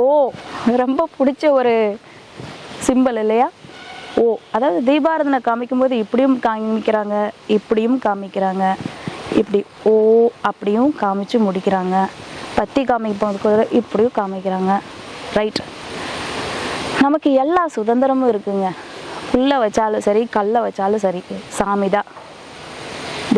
ஓ ரொம்ப பிடிச்ச ஒரு சிம்பல் இல்லையா? ஓ அதாவது தீபாரதனை காமிக்கும்போது இப்படியும் காமிக்கிறாங்க இப்படியும் காமிக்கிறாங்க. இப்படி ஓ அப்படியும் காமிச்சு முடிக்கிறாங்க. பத்தி காமிப்போது போது இப்படியும் காமிக்கிறாங்க. ரைட் நமக்கு எல்லா சுதந்திரமும் இருக்குங்க. புல்லை வச்சாலும் சரி கல்லை வச்சாலும் சரி சாமி தான்.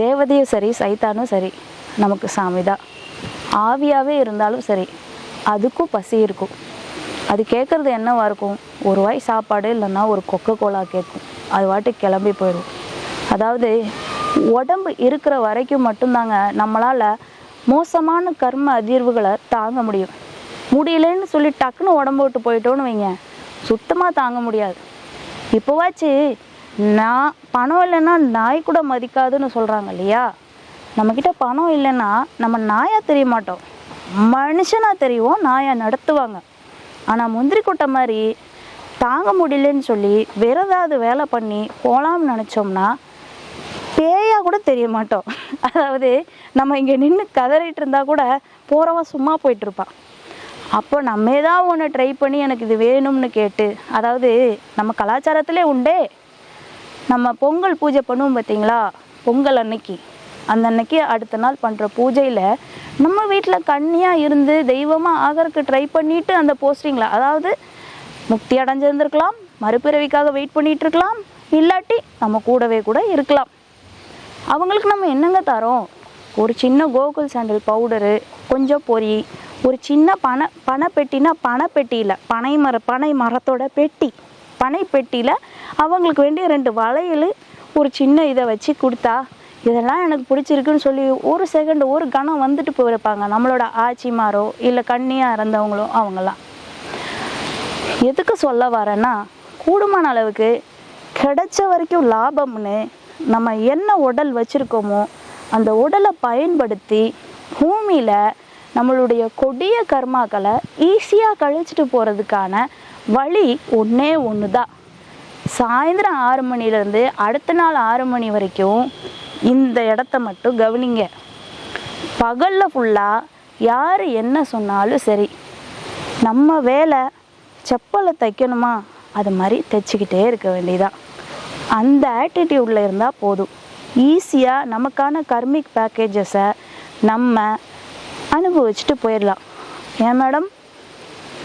தேவதையும் சரி சைத்தானும் சரி நமக்கு சாமி தான். ஆவியாகவே இருந்தாலும் சரி அதுக்கும் பசி இருக்கும். அது கேட்குறது என்னவா இருக்கும்? ஒரு வாய் சாப்பாடு இல்லைன்னா ஒரு கொக்கோ கோலா கேட்கும். அது வாட்டுக்கு கிளம்பி போயிடும். அதாவது உடம்பு இருக்கிற வரைக்கும் மட்டும்தாங்க நம்மளால் மோசமான கர்ம அதிர்வுகளை தாங்க முடியும். முடியலன்னு சொல்லி டக்குன்னு உடம்பு விட்டு போயிட்டோன்னு வைங்க. சுத்தமாக தாங்க முடியாது. இப்போவாச்சு நான் பணம் இல்லைன்னா நாய் கூட மதிக்காதுன்னு சொல்கிறாங்க இல்லையா? நம்மக்கிட்ட பணம் இல்லைன்னா நம்ம நாயாக தெரிய மாட்டோம். மனுஷனாக தெரியும் நாயை நடத்துவாங்க. ஆனால் முந்திரி கொட்டை மாதிரி தாங்க முடியலன்னு சொல்லி வேற ஏதாவது வேலை பண்ணி போகலாம்னு நினச்சோம்னா பேயாக கூட தெரிய மாட்டோம். அதாவது நம்ம இங்கே நின்று கதறிட்டு இருந்தால் கூட போகிறவன் சும்மா போயிட்டு இருப்பான் அப்போ நம்ம ஏதாவது ஒன்று ட்ரை பண்ணி எனக்கு இது வேணும்னு கேட்டு அதாவது நம்ம கலாச்சாரத்திலே உண்டே. நம்ம பொங்கல் பூஜை பண்ணுவோம் பார்த்தீங்களா பொங்கல் அன்னைக்கு. அந்த அன்னைக்கு அடுத்த நாள் பண்ணுற பூஜையில் நம்ம வீட்டில் கன்னியாக இருந்து தெய்வமாக ஆகிறதுக்கு ட்ரை பண்ணிட்டு அந்த போஸ்டிங்கில் அதாவது முக்தி அடைஞ்சிருந்திருக்கலாம் மறுபிறவிக்காக வெயிட் பண்ணிட்டு இருக்கலாம் இல்லாட்டி நம்ம கூடவே கூட இருக்கலாம். அவங்களுக்கு நம்ம என்னங்க தரோம்? ஒரு சின்ன கோகுல் சாண்டில் பவுடரு கொஞ்சம் பொரி ஒரு சின்ன பனை பனைப்பெட்டினா பனைப்பெட்டியில் பனை மர பனை மரத்தோட பெட்டி பனை பெட்டியில் அவங்களுக்கு வேண்டிய ரெண்டு வளையல் ஒரு சின்ன இதை வச்சு கொடுத்தா இதெல்லாம் எனக்கு பிடிச்சிருக்குன்னு சொல்லி ஒரு செகண்ட் ஒரு கணம் வந்துட்டு போயிருப்பாங்க. நம்மளோட ஆச்சிமாரோ இல்லை கண்ணியாக இறந்தவங்களோ அவங்களாம் எதுக்கு சொல்ல வரேன்னா கூடுமான அளவுக்கு கிடைச்ச வரைக்கும் லாபம்னு நம்ம என்ன உடல் வச்சுருக்கோமோ அந்த உடலை பயன்படுத்தி பூமியில் நம்மளுடைய கொடிய கர்மாக்களை ஈஸியாக கழிச்சிட்டு போகிறதுக்கான வழி ஒன்றே ஒன்று தான் சாயந்தரம் ஆறு மணிலேருந்து அடுத்த நாள் ஆறு மணி வரைக்கும் இந்த இடத்த மட்டும் கவனிங்க. பகலில் ஃபுல்லாக யார் என்ன சொன்னாலும் சரி. நம்ம வேலை செப்பலை தைக்கணுமா? அது மாதிரி தைச்சிக்கிட்டே இருக்க வேண்டியதான் அந்த ஆட்டிடியூடில் இருந்தால் போதும். ஈஸியாக நமக்கான கர்மிக் பேக்கேஜஸை நம்ம அனுபவிச்சுட்டு போயிடலாம். ஏன் மேடம்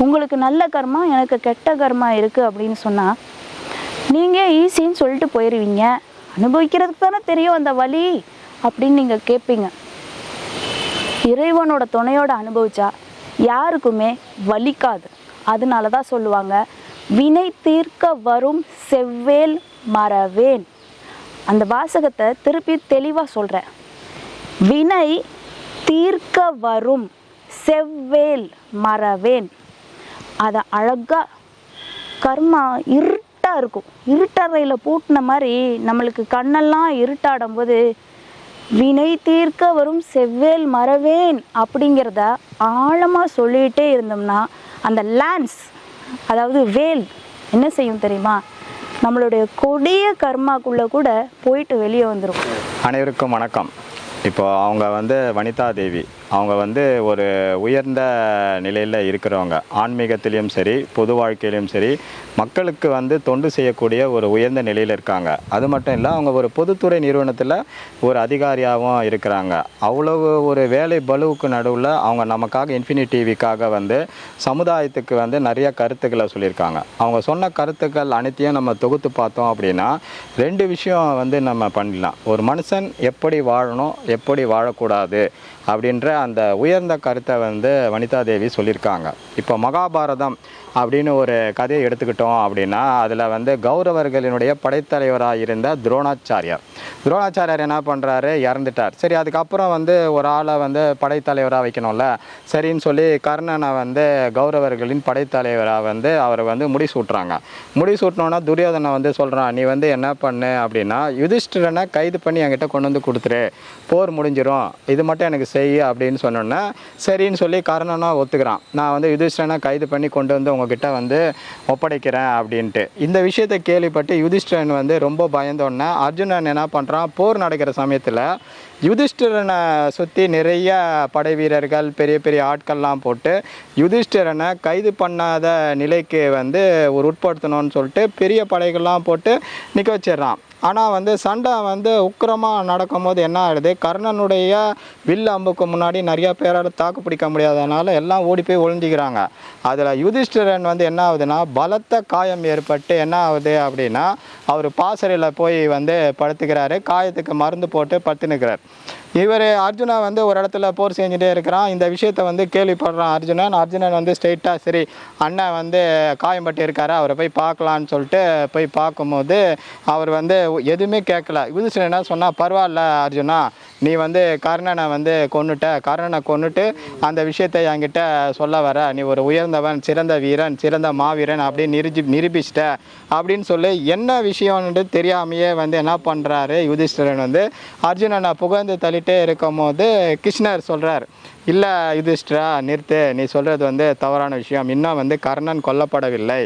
உங்களுக்கு நல்ல கர்மா எனக்கு கெட்ட கர்மா இருக்குது அப்படின்னு சொன்னால் நீங்கள் ஈஸின்னு சொல்லிட்டு போயிடுவீங்க அனுபவிக்கிறதுக்கு தானே தெரியும் அந்த வலி அப்படின்னு நீங்கள் கேட்பீங்க இறைவனோட துணையோட அனுபவிச்சா யாருக்குமே வலிக்காது. அதனால தான் சொல்லுவாங்க வினை தீர்க்க வரும் செவ்வேல் மறவேன். அந்த வாசகத்தை திருப்பி தெளிவாக சொல்கிறேன் வினை தீர்க்க வரும் செவ்வேல் மறவேன். அதை அழகாக கர்மா இருட்டாக இருக்கும். இருட்டறையில் பூட்டின மாதிரி நம்மளுக்கு கண்ணெல்லாம் இருட்டாடும் போது வினை தீர்க்க வரும் செவ்வேல் மறவேன் அப்படிங்கிறத ஆழமாக சொல்லிகிட்டே இருந்தோம்னா அந்த லேன்ஸ் அதாவது வேல் என்ன செய்யும் தெரியுமா? நம்மளுடைய கொடிய கர்மாக்குள்ளே கூட போயிட்டு வெளியே வந்துடும் அனைவருக்கும் வணக்கம். இப்போ அவங்க வந்து வனிதா தேவி. அவங்க வந்து ஒரு உயர்ந்த நிலையில் இருக்கிறவங்க. ஆன்மீகத்திலையும் சரி பொது வாழ்க்கையிலையும் சரி மக்களுக்கு வந்து தொண்டு செய்யக்கூடிய ஒரு உயர்ந்த நிலையில் இருக்காங்க. அது மட்டும் இல்லை அவங்க ஒரு பொதுத்துறை நிறுவனத்தில் ஒரு அதிகாரியாகவும் இருக்கிறாங்க. அவ்வளவு ஒரு வேலை பலுவுக்கு நடுவில் அவங்க நமக்காக இன்ஃபினி டிவிக்காக வந்து சமுதாயத்துக்கு வந்து நிறைய கருத்துக்களை சொல்லியிருக்காங்க. அவங்க சொன்ன கருத்துக்கள் அனைத்தையும் நம்ம தொகுத்து பார்த்தோம் அப்படின்னா ரெண்டு விஷயம் வந்து நம்ம பண்ணலாம். ஒரு மனுஷன் எப்படி வாழணும் எப்படி வாழக்கூடாது அப்படின்ற அந்த உயர்ந்த கருத்தை வந்து வனிதா தேவி சொல்லியிருக்காங்க. இப்போ மகாபாரதம் அப்படின்னு ஒரு கதையை எடுத்துக்கிட்டோம் அப்படின்னா அதில் வந்து கௌரவர்களினுடைய படைத்தலைவராக இருந்த துரோணாச்சாரியார். துரோணாச்சாரியார் என்ன பண்ணுறாரு இறந்துட்டார். சரி அதுக்கப்புறம் வந்து ஒரு ஆளை வந்து படைத்தலைவராக வைக்கணும்ல. சரின்னு சொல்லி கர்ணனை வந்து கௌரவர்களின் படைத்தலைவராக வந்து அவரை வந்து முடிசூட்டுறாங்க. முடிசூட்டினோன்னா துரியோதனை வந்து சொல்கிறான் நீ வந்து என்ன பண்ணு? அப்படின்னா யுதிஷ்டிரனை கைது பண்ணி என்கிட்ட கொண்டு வந்து கொடுத்துரு. போர் முடிஞ்சிடும் இது மட்டும் எனக்கு செய் அப்படின்னு சொன்னோன்னே சரின்னு சொல்லி கர்ணனும் ஒத்துக்கிறான். நான் வந்து யுதிஷ்டனை கைது பண்ணி கொண்டு வந்து உங்ககிட்ட வந்து ஒப்படைக்கிறேன் அப்படின்ட்டு. இந்த விஷயத்தை கேள்விப்பட்டு யுதிஷ்டிரன் வந்து ரொம்ப பயந்தோடனே அர்ஜுனன் என்ன பண்ணுறான் போர் நடக்கிற சமயத்தில் யுதிஷ்டிரனை சுற்றி நிறைய படை வீரர்கள் பெரிய பெரிய ஆட்கள்லாம் போட்டு யுதிஷ்டிரனை கைது பண்ணாத நிலைக்கு வந்து ஒரு உட்படுத்தணும்னு சொல்லிட்டு பெரிய படைகள்லாம் போட்டு நிற்க வச்சிடுறான். ஆனால் வந்து சண்டை வந்து உக்கிரமாக நடக்கும்போது என்ன ஆகிடுது கர்ணனுடைய வில் அம்புக்கு முன்னாடி நிறையா பேரால் தாக்கு பிடிக்க முடியாதனால எல்லாம் ஓடி போய் ஒழிஞ்சிக்கிறாங்க அதில் யுதிஷ்டிரன் வந்து என்ன ஆகுதுன்னா பலத்த காயம் ஏற்பட்டு என்ன ஆகுது அப்படின்னா அவர் பாசறையில் போய் வந்து படுத்துக்கிறாரு. காயத்துக்கு மருந்து போட்டு படுத்துனுக்கிறார் இவர் அர்ஜுனா வந்து ஒரு இடத்துல போர் செஞ்சுட்டே இருக்கிறான். இந்த விஷயத்த வந்து கேள்விப்படுறான் அர்ஜுனன் அர்ஜுனன் வந்து ஸ்ட்ரெயிட்டாக சரி அண்ணன் வந்து காயம்பட்டு இருக்காரு அவரை போய் பார்க்கலான்னு சொல்லிட்டு போய் பார்க்கும்போது அவர் வந்து எதுவுமே கேட்கல. யுதிஷ்டிரன் என்ன சொன்னால் பரவாயில்ல அர்ஜுனா. நீ வந்து கர்ணனை வந்து கொண்டுட்ட கர்ணனை கொண்டுட்டு அந்த விஷயத்தை என்கிட்ட சொல்ல வர. நீ ஒரு உயர்ந்தவன் சிறந்த வீரன் சிறந்த மாவீரன் அப்படின்னு நிரூபி நிரூபிச்சிட்ட அப்படின்னு சொல்லி என்ன விஷயம்னு தெரியாமையே வந்து என்ன பண்ணுறாரு யுதிஷ்டிரன் வந்து. அர்ஜுனனை புகழ்ந்து தள்ளிட்டே இருக்கும் போது கிருஷ்ணர் சொல்கிறார் இல்லை யுதிஷ்டிரா நிறுத்து. நீ சொல்கிறது வந்து தவறான விஷயம். இன்னும் வந்து கர்ணன் கொல்லப்படவில்லை.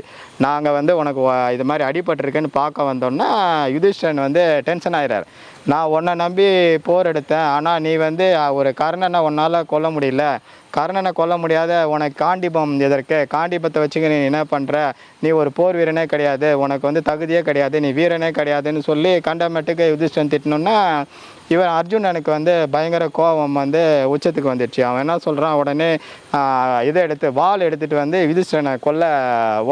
நாங்கள் வந்து உனக்கு இது மாதிரி அடிபட்டிருக்குன்னு பார்க்க வந்தோன்னா யுதிஷ்டிரன் வந்து டென்ஷன் ஆகிறார் நான் உன்னை நம்பி போர் எடுத்தேன். ஆனால் நீ வந்து ஒரு கர்ணனை உன்னால் கொல்ல முடியல. கர்ணனை கொல்ல முடியாத உனக்கு காண்டிபம் எதற்கு? காண்டிபத்தை வச்சுக்க நீ என்ன பண்ணுற நீ ஒரு போர் வீரனே கிடையாது. உனக்கு வந்து தகுதியே கிடையாது. நீ வீரனே கிடையாதுன்னு சொல்லி கண்டமேட்டுக்கு யுதிஷ்டன் திட்டணுன்னா இவன் அர்ஜுனனுக்கு வந்து பயங்கர கோபம் வந்து உச்சத்துக்கு வந்துடுச்சு. அவன் என்ன சொல்கிறான் உடனே இதை எடுத்து வால் எடுத்துகிட்டு வந்து யுதிஷ்டனை கொல்ல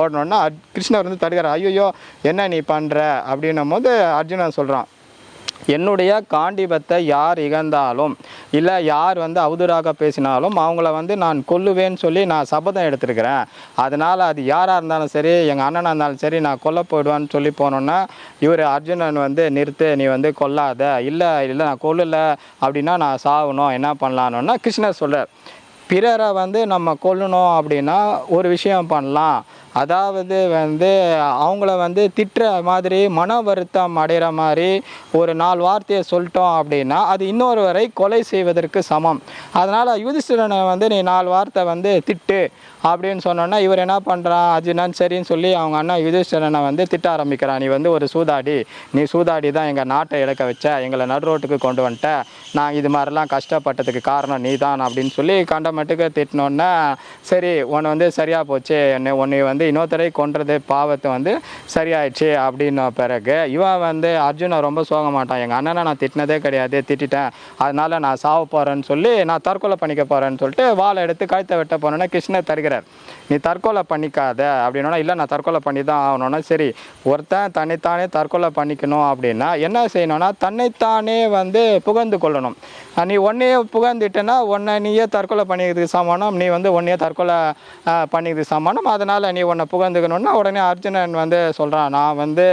ஓடணுன்னா கிருஷ்ணர் வந்து தடுக்கிறார். ஐயோ என்ன நீ பண்ணுற அப்படின்னும் போது அர்ஜுனன் சொல்கிறான் என்னுடைய காண்டிபத்தை யார் இகழ்ந்தாலும் இல்லை யார் வந்து அவதூறாக பேசினாலும் அவங்கள வந்து நான் கொல்லுவேன்னு சொல்லி நான் சபதம் எடுத்திருக்கிறேன். அதனால் அது யாராக இருந்தாலும் சரி எங்கள் அண்ணனாக இருந்தாலும் சரி நான் கொல்ல போயிடுவேன்னு சொல்லி போனோன்னா இவர் அர்ஜுனன் வந்து நிறுத்து நீ வந்து கொல்லாத இல்லை இல்லை நான் கொல்லலை அப்படின்னா நான் சாகணும் என்ன பண்ணலான்னா கிருஷ்ணர் சொல்கிறார் பிறரை வந்து நம்ம கொல்லணும் அப்படின்னா ஒரு விஷயம் பண்ணலாம். அதாவது வந்து அவங்கள வந்து திட்டுற மாதிரி மன வருத்தம் அடைகிற மாதிரி ஒரு நாலு வார்த்தையை சொல்லிட்டோம் அப்படின்னா அது இன்னொருவரை கொலை செய்வதற்கு சமம். அதனால் யுதிஷ்டிரனை வந்து நீ நாலு வார்த்தை வந்து திட்டு அப்படின்னு சொன்னோன்னா இவர் என்ன பண்ணுறான் அர்ஜுனன் சரின்னு சொல்லி அவங்க அண்ணா யுதிஷ்டிரனை வந்து திட்ட ஆரம்பிக்கிறான். நீ வந்து ஒரு சூதாடி. நீ சூதாடி தான் எங்கள் நாட்டை இழக்க வச்ச. எங்களை நடுரோட்டுக்கு கொண்டு வந்துட்ட. நான் இது மாதிரிலாம் கஷ்டப்பட்டதுக்கு காரணம் நீ தான் அப்படின்னு சொல்லி கண்ட மட்டுக்கு திட்டினோன்னா சரி உன்னை வந்து சரியாக போச்சு. என்னை உன்னை வந்து வந்து இன்னொருத்தரை கொன்றது பாவத்தை வந்து சரியாயிடுச்சு அப்படின்ன பிறகு இவன் வந்து அர்ஜுனை ரொம்ப சோக மாட்டான். எங்கள் அண்ணனை நான் திட்டினதே கிடையாது திட்டிட்டேன். அதனால நான் சாவ போகிறேன்னு சொல்லி நான் தற்கொலை பண்ணிக்க போகிறேன்னு சொல்லிட்டு வாளை எடுத்து கழுத்தை வெட்ட போனேன்னா கிருஷ்ணர் தருகிறார். நீ தற்கொலை பண்ணிக்காத அப்படின்னா இல்லை நான் தற்கொலை பண்ணி தான் ஆகணும்னா சரி ஒருத்தன் தன்னைத்தானே தற்கொலை பண்ணிக்கணும் அப்படின்னா என்ன செய்யணும்னா தன்னைத்தானே வந்து புகழ்ந்து கொள்ளணும். நீ ஒன்றையே புகழ்ந்துட்டேன்னா உன்னை நீயே தற்கொலை பண்ணிக்கிறதுக்கு சமானம் நீ வந்து ஒன்றையே தற்கொலை பண்ணிக்கிறதுக்கு சமானம் அதனால் நீ உன்னை புகழ்ந்துக்கணும்னா உடனே அர்ஜுனன் வந்து சொல்கிறான் நான் வந்து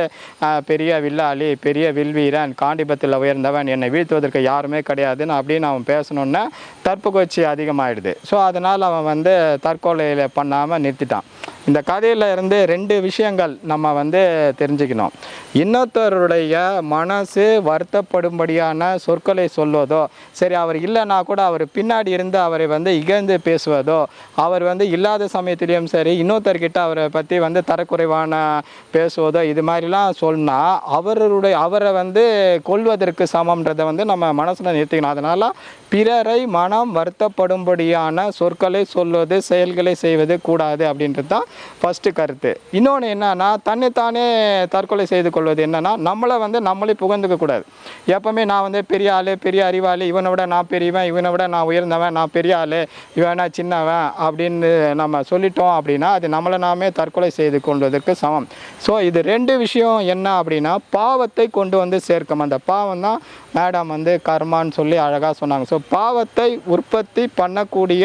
பெரிய வில்லாளி பெரிய வில்வீரன் காண்டிபத்தில் உயர்ந்தவன் என்னை வீழ்த்துவதற்கு யாருமே கிடையாதுன்னு அப்படின்னு அவன் பேசணுன்னா தற்புகழ்ச்சி அதிகமாகிடுது ஸோ அதனால் அவன் வந்து தற்கொலையில் பண்ணாமல் இல்லாமல் நிறுத்திட்டான். இந்த கதையில் இருந்து ரெண்டு விஷயங்கள் நம்ம வந்து தெரிஞ்சுக்கணும். இன்னொருத்தருடைய மனசு வருத்தப்படும்படியான சொற்களை சொல்வதோ சரி அவர் இல்லைன்னா கூட அவர் பின்னாடி இருந்து அவரை வந்து இகழ்ந்து பேசுவதோ அவர் வந்து இல்லாத சமயத்திலையும் சரி இன்னொருத்தர்கிட்ட அவரை பற்றி வந்து தரக்குறைவான பேசுவதோ இது மாதிரிலாம் சொன்னால் அவருடைய அவரை வந்து கொல்வதற்கு சமம்ன்றதை வந்து நம்ம மனசில் நிறுத்திக்கணும். அதனால் பிறரை மனம் வருத்தப்படும்படியான சொற்களை சொல்வது செயல்களை செய்வது கூடாது அப்படின்றது தான் ஃபஸ்ட்டு கருத்து. இன்னொன்று என்னன்னா தன்னைத்தானே தற்கொலை செய்து கொள்வது என்னன்னா நம்மளை வந்து நம்மளே புகழ்ந்துக்க கூடாது. எப்பவுமே நான் வந்து பெரிய ஆள் பெரிய அறிவாளி இவனை விட நான் பெரியவன் இவனை விட நான் உயர்ந்தவன் நான் பெரிய ஆள் இவனா சின்னவன் அப்படின்னு நம்ம சொல்லிட்டோம் அப்படின்னா அது நம்மளை நாமே தற்கொலை செய்து கொள்வதற்கு சமம். ஸோ இது ரெண்டு விஷயம் என்ன அப்படின்னா பாவத்தை கொண்டு வந்து சேர்க்கும். அந்த பாவம் தான் மேடம் வந்து கர்மான்னு சொல்லி அழகாக சொன்னாங்க. ஸோ பாவத்தை உற்பத்தி பண்ணக்கூடிய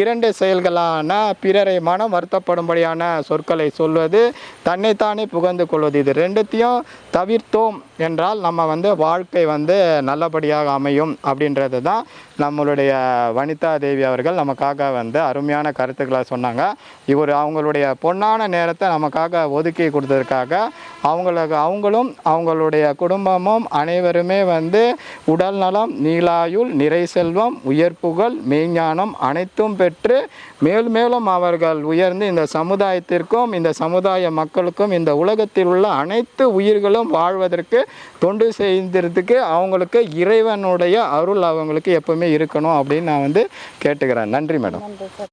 இரண்டு செயல்களான பிறரை மனம் வருத்தப்படும்படியான சொற்களை சொல்வது தன்னைத்தானே புகழ்ந்து கொள்வது. இது ரெண்டுத்தையும் தவிர்த்தோம் என்றால் நம்ம வந்து வாழ்க்கை வந்து நல்லபடியாக அமையும் அப்படின்றது தான் நம்மளுடைய வனிதா தேவி அவர்கள் நமக்காக வந்து அருமையான கருத்துக்களை சொன்னாங்க. இவர் அவங்களுடைய பொன்னான நேரத்தை நமக்காக ஒதுக்கி கொடுத்ததுக்காக அவங்களுக்கு அவங்களும் அவங்களுடைய குடும்பமும் அனைவருமே வந்து உடல் நலம் நீலாயுள் நிறை செல்வம் உயர்ப்புகள் மெய்ஞானம் அனைத்தும் பெற்று மேலும் மேலும் அவர்கள் உயர்ந்து இந்த சமுதாயத்திற்கும் இந்த சமுதாய மக்களுக்கும் இந்த உலகத்தில் உள்ள அனைத்து உயிர்களும் வாழ்வதற்கு தொண்டு செய்ததுக்கு அவங்களுக்கு இறைவனுடைய அருள் அவங்களுக்கு எப்பவுமே இருக்கணும் அப்படின்னு நான் வந்து கேட்டுக்கிறேன். நன்றி மேடம். நன்றி சார்.